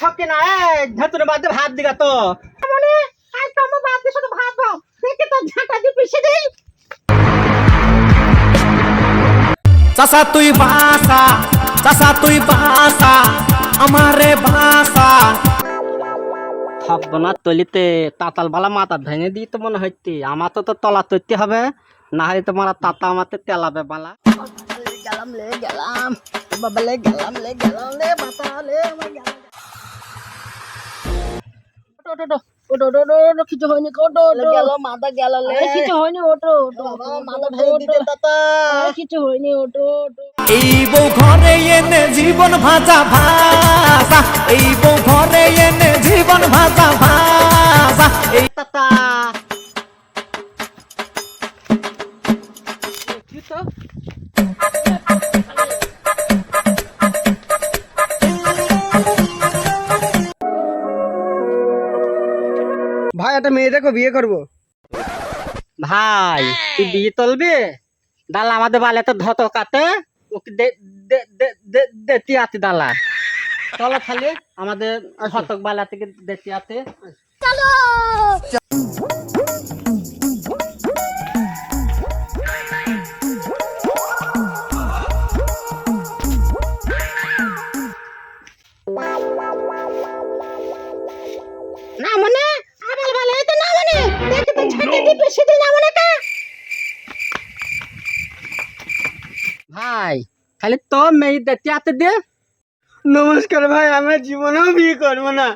ছকে না? এই ধাতুরে বাদে ভাত দিগা তো। মানে আজ তো আমার বাদ দিয়ে শুধু ভাত দাও। দেখে তো ঝাঁটা দিয়ে পিষে দেই। চাচা তুই বাসা। চাচা তুই বাসা। আমারে বাসা। থাকব না তলিতে তাতাল বালা মাথা ভেঙে দিই তো মনে হইতে। আমার তো তো তলা তৈতে হবে না হলে তোমার তাতা আমাতে তেলাবে বালা। গেলাম লে গেলাম বাবা লে গেলাম লে গেলাম লে বাতা লে আমার গেলাম। ওটো ওটো ওটো ওটো ওটো ওটো কিছু হয়নি ওটো ওটো। গেল মাথা গেল কিছু হয়নি ওটো ওটো মাথা ভেঙে দিতে তাতা। কিছু হয়নি ওটো ওটো। এই বউ ঘরে এনে জীবন ভাজা ভাজা। এই বউ ঘরে এনে জীবন ভাজা ভাজা। এই তাতা। কি তো। ভাই একটা মেয়ে দেখো বিয়ে করব। ভাই তুই বিয়ে তুলবি? দালা আমাদের বালে তো ধত কাতে ওকে দে দে দে দে দেতি আতি দালা। চলো খালি আমাদের শতক বালা থেকে দেতি আতে না মনে? ভাই খালি তো মেয়ে দেতি আতে দে। নমস্কার ভাই আমরা জীবনেও বিয়ে করব না।